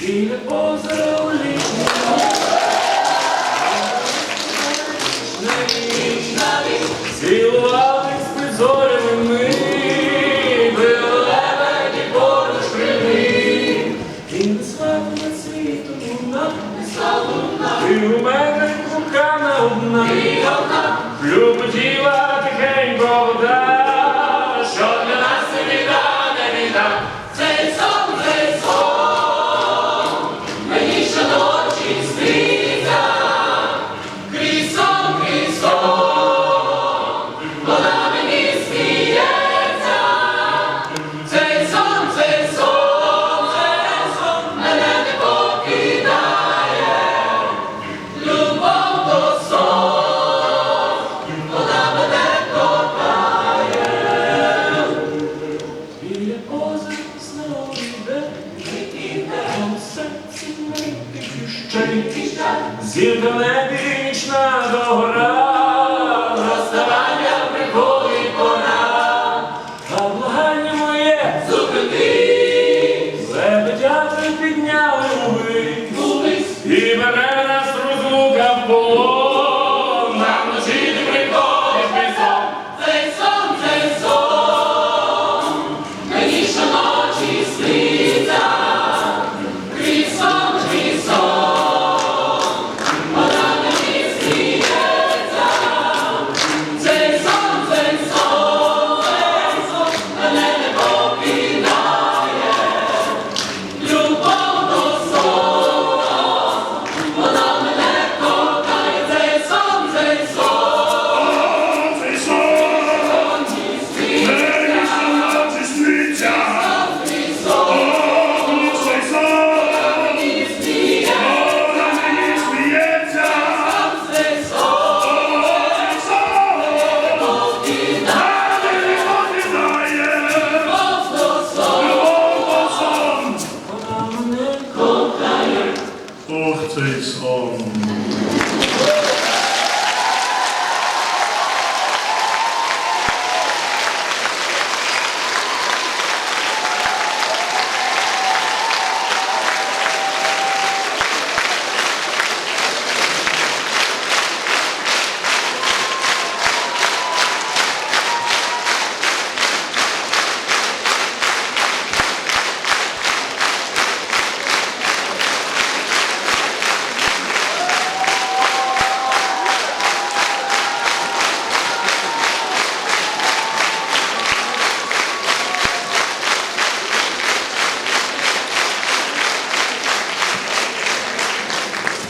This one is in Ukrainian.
біля озера у літній Цілувались під зорями ми, били лебеді поруч криві. І не слава над світом луна, ти у мене кохана одна, любоділа тихенько вода, іде, Там серці зірка небі догора, розставання приходить пора, а благання моє зупини, лебедя підняли уби, і мене нас розлука в полон. Hochzeitsorden.